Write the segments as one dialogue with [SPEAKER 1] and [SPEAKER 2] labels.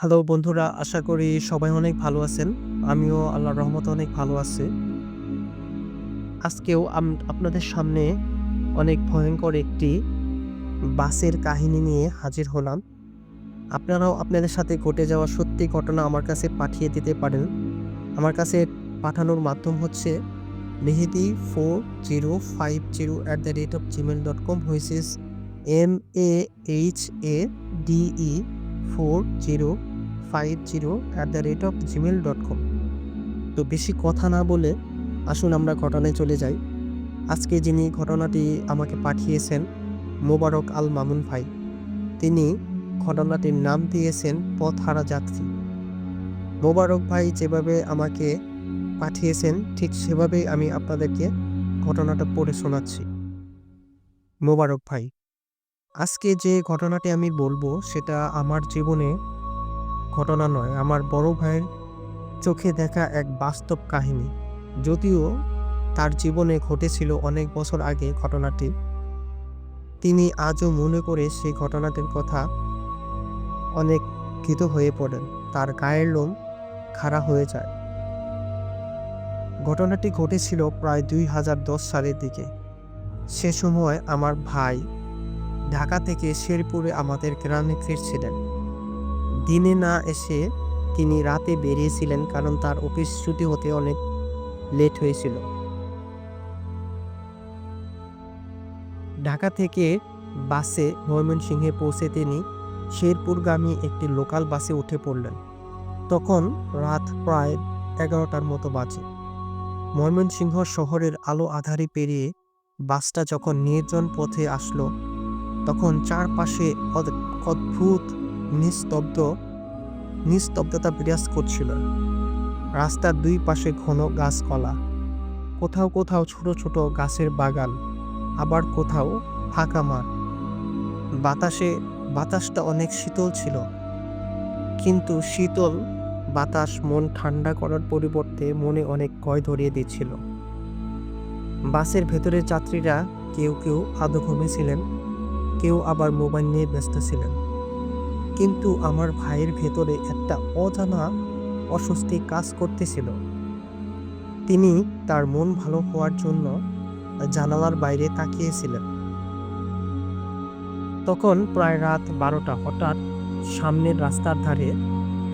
[SPEAKER 1] Hello বন্ধুরা, আশা করি সবাই অনেক ভালো আছেন। আমিও আল্লাহর রহমতে অনেক ভালো আছি। আজকেও আপনাদের সামনে অনেক ভয়ঙ্কর একটি বাসের কাহিনী নিয়ে হাজির হলাম। আপনারাও আপনাদের সাথে ঘটে যাওয়া সত্যি ঘটনা আমার কাছে পাঠিয়ে দিতে পারেন। আমার কাছে পাঠানোর মাধ্যম হচ্ছে Mehedi four zero five zero at the rate of Gmail dot com which is M A H A D E four zero five zero at the rate of Gmail dot com তো বেশি কথা না বলে আসুন আমরা ঘটনায় চলে যাই। আজকে যিনি ঘটনাটি আমাকে পাঠিয়েছেন, মোবারক আল মামুন ভাই, তিনি ঘটনাটির নাম দিয়েছেন পথহারা যাত্রী। মোবারক ভাই যেভাবে আমাকে পাঠিয়েছেন, ঠিক সেভাবেই আমি আপনাদেরকে ঘটনাটা পড়ে শোনাচ্ছি। মোবারক ভাই, আজকে যে ঘটনাটি আমি বলব, সেটা আমার জীবনে ঘটনা নয়, আমার বড় ভাইয়ের চোখে দেখা এক বাস্তব কাহিনী, যদিও তার জীবনে ঘটেছিল অনেক বছর আগে ঘটনাটি। তিনি আজও মনে করে সেই ঘটনাটির কথা অনেক ভীত হয়ে পড়েন, তার গায়ের লোম খাড়া হয়ে যায়। ঘটনাটি ঘটেছিল প্রায় দুই হাজার দশ সালের দিকে। সে সময় আমার ভাই ঢাকা থেকে শেরপুরে আমাদের গ্রামে ফিরছিলেন। দিনে না এসে তিনি রাতে বেরিয়েছিলেন কারণ তার অফিস ছুটি হতে অনেক লেট হয়েছিল। ঢাকা থেকে বাসে ময়মনসিংহে পৌঁছে তিনি শেরপুরগামী একটি লোকাল বাসে উঠে পড়লেন। তখন রাত প্রায় এগারোটার মতো বাজে। ময়মনসিংহ শহরের আলো আধারে পেরিয়ে বাসটা যখন নির্জন পথে আসলো, তখন চারপাশে অদ- অদ্ভুত নিস্তব্ধ, নিস্তব্ধতা বিরাজ করছিল। রাস্তার দুই পাশে ঘন গাছপালা কোথাও কোথাও ছোট ছোট গাছের বাগান, আবার কোথাও ফাঁকা মাঠ। বাতাসে, বাতাসটা অনেক শীতল ছিল। কিন্তু শীতল বাতাস মন ঠান্ডা করার পরিবর্তে মনে অনেক ভয় ধরিয়ে দিচ্ছিল। বাসের ভেতরের যাত্রীরা কেউ কেউ আদো ঘুমিয়েছিলেন কেউ আবার মোবাইল নিয়ে ব্যস্ত ছিলেন। কিন্তু আমার ভাইয়ের ভেতরে একটা অজানা অস্বস্তি কাজ করতেছিল। তিনি তার মন ভালো হওয়ার জন্য জানালার বাইরে তাকিয়েছিলেন। তখন প্রায় রাত বারোটা, হঠাৎ সামনের রাস্তার ধারে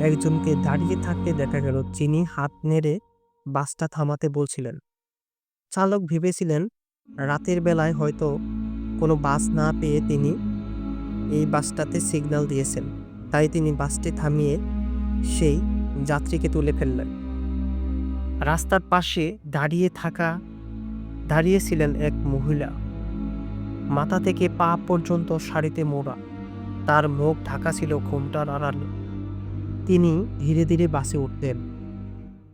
[SPEAKER 1] একজনকে দাঁড়িয়ে থাকতে দেখা গেল, যিনি হাত নেড়ে বাসটা থামাতে বলছিলেন। চালক ভেবেছিলেন রাতের বেলায় হয়তো কোনো বাস না পেয়ে তিনি এই বাসটাতে সিগন্যাল দিয়েছেন। তাই তিনি বাসটি থামিয়ে সেই যাত্রীকে তুলে ফেললেন। রাস্তার পাশে দাঁড়িয়ে থাকা, দাঁড়িয়েছিলেন এক মহিলা। মাথা থেকে পা পর্যন্ত শাড়িতে মোড়া। তার মুখ ঢাকা ছিল ঘোমটার আড়ালে। তিনি ধীরে ধীরে বাসে উঠতেন।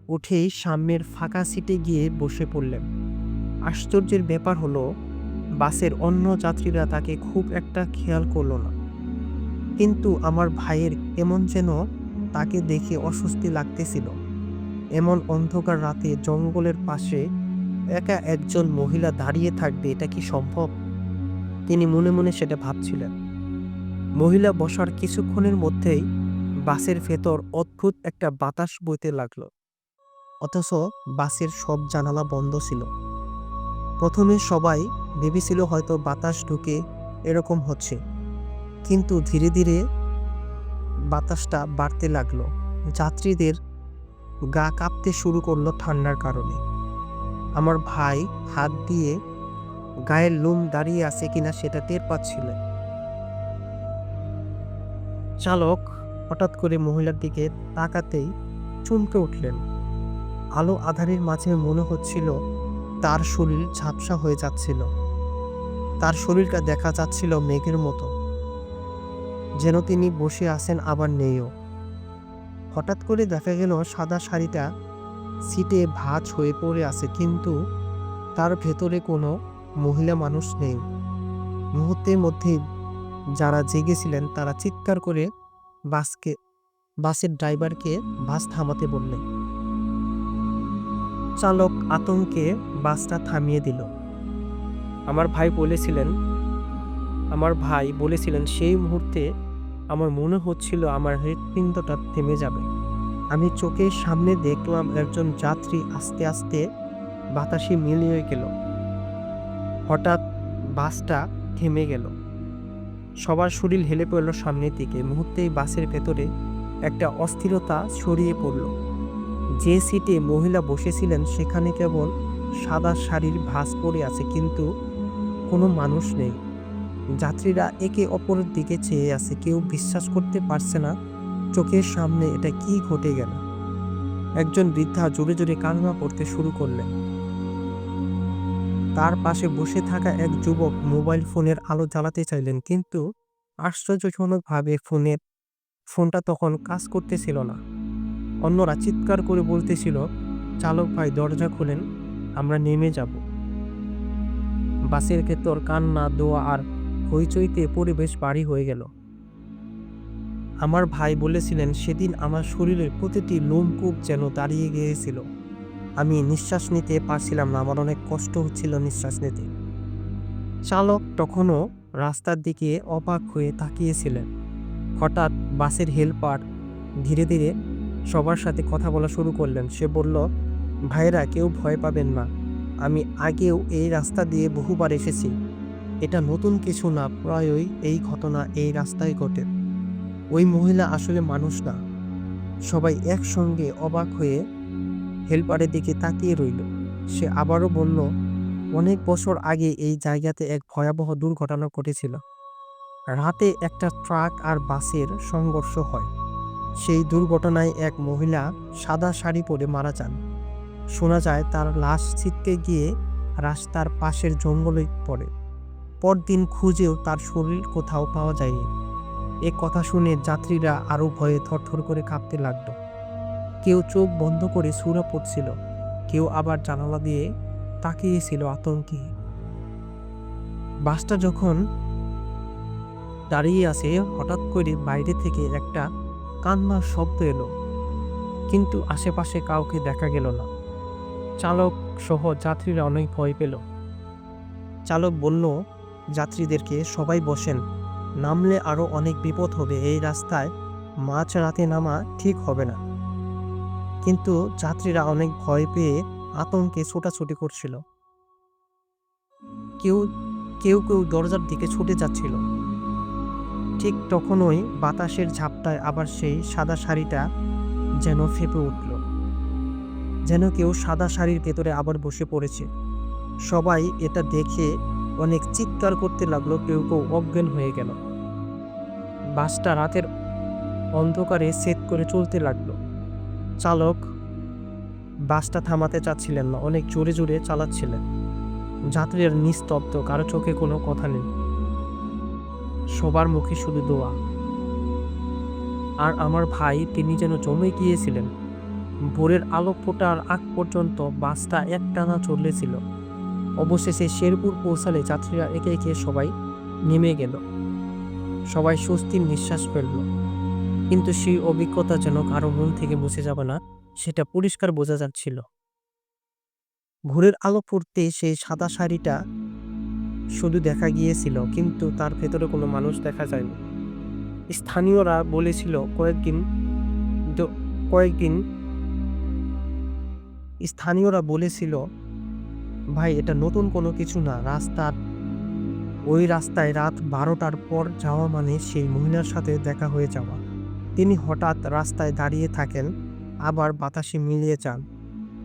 [SPEAKER 1] উঠেই সামনের ফাঁকা সিটে গিয়ে বসে পড়লেন। আশ্চর্যের ব্যাপার হলো, বাসের অন্য যাত্রীরা তাকে খুব একটা খেয়াল করল না। কিন্তু আমার ভাইয়ের এমন যেন তাকে দেখে অস্বস্তি লাগতেছিল। এমন অন্ধকার রাতে জঙ্গলের পাশে একা একজন মহিলা দাঁড়িয়ে থাকবে, এটা কি সম্ভব? তিনি মনে মনে সেটা ভাবছিলেন। মহিলা বসার কিছুক্ষণের মধ্যেই বাসের ভেতর অদ্ভুত একটা বাতাস বইতে লাগল। অথচ বাসের সব জানালা বন্ধ ছিল। প্রথমে সবাই ভেবেছিল হয়তো বাতাস ঢুকে এরকম হচ্ছে। কিন্তু ধীরে ধীরে বাতাসটা বাড়তে লাগল। যাত্রীদের গা কাঁপতে শুরু করল ঠান্ডার কারণে। আমার ভাই হাত দিয়ে গায়ের লোম দাঁড়িয়ে আছে কিনা সেটা টের পাচ্ছিল চালক হঠাৎ করে মহিলার দিকে তাকাতেই চমকে উঠলেন। আলো আধারের মাঝে মনে হচ্ছিল তার শরীর ঝাপসা হয়ে যাচ্ছিল। তার শরীরটা দেখা যাচ্ছিল মেঘের মতো। যেন তিনি বসে আছেন, আবার নেইও। হঠাৎ করে দেখা গেল, সাদা শাড়িটা সিটে ভাঁজ হয়ে পড়ে আছে, কিন্তু তার ভেতরে কোনো মহিলা মানুষ নেই। মুহূর্তের মধ্যে যারা জেগেছিলেন, তারা চিৎকার করে বাসকে, বাসের ড্রাইভারকে বাস থামাতে বললেন চালক আতঙ্কে বাসটা থামিয়ে দিল। আমার ভাই বলেছিলেন আমার ভাই বলেছিলেন, সেই মুহূর্তে আমার মনে হচ্ছিল আমার হৃৎপিণ্ডটা থেমে যাবে। আমি চোখের সামনে দেখলাম একজন যাত্রী আস্তে আস্তে বাতাসে মিলিয়ে গেল। হঠাৎ বাসটা থেমে গেল। সবার শরীর হেলে পড়ল সামনের দিকে। মুহূর্তেই বাসের ভেতরে একটা অস্থিরতা ছড়িয়ে পড়ল। যে সিটে মহিলা বসেছিলেন, সেখানে কেবল সাদা শাড়ির ভাঁজ পড়ে আছে, কিন্তু কোনো মানুষ নেই। যাত্রীরা একে অপরের দিকে চেয়ে আছে। কেউ বিশ্বাস করতে পারছে না। চোখের সামনে এটা কি ঘটে গেল? একজন বৃদ্ধা জোরে জোরে কান্না করতে শুরু করলেন। তার পাশে বসে থাকা এক যুবক মোবাইল ফোনের আলো জ্বালাতে চাইলেন, কিন্তু আশ্চর্যজনকভাবে ফোনের ফোনটা তখন কাজ করতেছিল না। অন্যরা চিৎকার করে বলতেছিল, চালক ভাই, দরজা খুলেন, আমরা নেমে যাব। বাসের ভেতর কান্না, দোয়া আর হইচইতে পরিবেশ বাড়ি হয়ে গেল। আমার ভাই বলেছিলেন, সেদিন আমার শরীরের প্রতিটি লোমকূপ যেন দাঁড়িয়ে গিয়েছিল। আমি নিঃশ্বাস নিতে পারছিলাম না, আমার অনেক কষ্ট হচ্ছিল নিঃশ্বাস নিতে। চালক তখনও রাস্তার দিকে অবাক হয়ে তাকিয়েছিলেন। হঠাৎ বাসের হেল্পার ধীরে ধীরে সবার সাথে কথা বলা শুরু করলেন। সে বলল ভাইরা কেউ ভয় পাবেন না। আমি আগেও এই রাস্তা দিয়ে বহুবার এসেছি। এটা নতুন কিছু না, প্রায়ই এই ঘটনা এই রাস্তায় ঘটে। ওই মহিলা আসলে মানুষ না। সবাই একসঙ্গে অবাক হয়ে হেল্পারের দিকে তাকিয়ে রইল। সে আবারও বলল, অনেক বছর আগে এই জায়গাতে এক ভয়াবহ দুর্ঘটনা ঘটেছিল। রাতে একটা ট্রাক আর বাসের সংঘর্ষ হয়। সেই দুর্ঘটনায় এক মহিলা সাদা শাড়ি পরে মারা যান। শোনা যায় তার লাশ ছিটকে গিয়ে রাস্তার পাশের জঙ্গলে পড়ে। পরদিন খুঁজেও তার শরীর কোথাও পাওয়া যায়নি। এ কথা শুনে যাত্রীরা আরও ভয়ে থরথর করে কাঁপতে লাগল। কেউ চোখ বন্ধ করে সুরা পড়ছিল, কেউ আবার জানালা দিয়ে তাকিয়েছিল আতঙ্কে। বাসটা যখন দাঁড়িয়ে আছে, হঠাৎ করে বাইরে থেকে একটা কান্নার শব্দ এলো। কিন্তু আশেপাশে কাউকে দেখা গেল না। চালক সহ যাত্রীরা অনেক ভয় পেল। চালক বলল যাত্রীদেরকে সবাই বসেন। নামলে আরও অনেক বিপদ হবে এই রাস্তায়। মাঝ রাতে নামা ঠিক হবে না। কিন্তু যাত্রীরা অনেক ভয় পেয়ে আতঙ্কে ছোটাছুটি করছিল। কেউ কেউ কেউ দরজার দিকে ছুটে যাচ্ছিল। ঠিক তখনই বাতাসের ঝাপটায় আবার সেই সাদা শাড়িটা যেন ফেঁপে উঠল। যেন কেউ সাদা শাড়ির ভেতরে আবার বসে পড়েছে। সবাই এটা দেখে অনেক চিৎকার করতে লাগল, কেউ কেউ অজ্ঞান হয়ে গেল। বাসটা রাতের অন্ধকারে সেট করে চলতে লাগল। চালক বাসটা থামাতে চাচ্ছিলেন না, অনেক জোরে জোরে চালাচ্ছিলেন। যাত্রীর নিস্তব্ধ, কারও চোখে কোনো কথা নেই। সবার মুখে শুধু দোয়া। আর আমার ভাই, তিনি যেন জমে গিয়েছিলেন। ভোরের আলো ফোটার আগ পর্যন্ত বাসটা একটানা চলেছিল অবশেষে শেরপুর পৌঁছালে যাত্রীরা একে একে সবাই নেমে গেল। সবাই স্বস্তির নিঃশ্বাস ফেলল। কিন্তু সেই অভিজ্ঞতা যেন কারও মন থেকে মুছে যাবে না, সেটা পরিষ্কার বোঝা যাচ্ছিল। ভোরের আলো ফুটতে সেই সাদা শাড়িটা শুধু দেখা গিয়েছিল, কিন্তু তার ভেতরে কোনো মানুষ দেখা যায়নি। স্থানীয়রা বলেছিল, কয়েকদিন কয়েকদিন স্থানীয়রা বলেছিল ভাই, এটা নতুন কোনো কিছু না। রাস্তার ওই রাস্তায় রাত বারোটার পর যাওয়া মানে সেই মহিলার সাথে দেখা হয়ে যাওয়া। তিনি হঠাৎ রাস্তায় দাঁড়িয়ে থাকেন, আবার বাতাসে মিলিয়ে যান।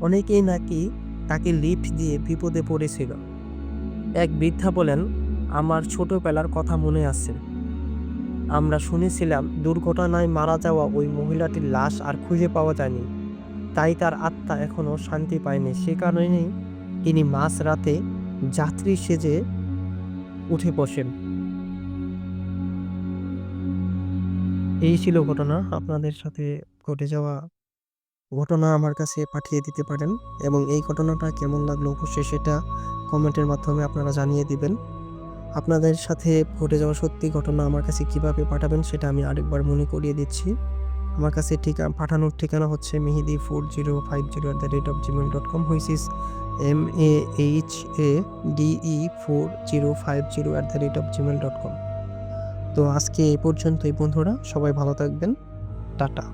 [SPEAKER 1] অনেকেই নাকি তাকে লিফট দিয়ে বিপদে পড়েছিল। এক বৃদ্ধা বলেন, আমার ছোটবেলার কথা মনে আছে। আমরা শুনেছিলাম দুর্ঘটনায় মারা যাওয়া ওই মহিলাটির লাশ আর খুঁজে পাওয়া যায়নি। তাই তার আত্মা এখনও শান্তি পায়নি। সে কারণেই তিনি মাঝ রাতে যাত্রী সেজে উঠে বসেন। এই ছিল ঘটনা। আপনাদের সাথে ঘটে যাওয়া ঘটনা আমার কাছে পাঠিয়ে দিতে পারেন এবং এই ঘটনাটা কেমন লাগল অবশ্যই সেটা কমেন্টের মাধ্যমে আপনারা জানিয়ে দিবেন। আপনাদের সাথে ঘটে যাওয়া সত্যি ঘটনা আমার কাছে কীভাবে পাঠাবেন সেটা আমি আরেকবার মনে করিয়ে দিচ্ছি। আমার কাছে ঠিকা, পাঠানোর ঠিকানা হচ্ছে Mehedi four zero five zero at the rate of Gmail dot com which is M A H A D E four zero five zero at the rate of Gmail dot com. তো আজকে এই পর্যন্তই বন্ধুরা, সবাই ভালো থাকবেন। Tata.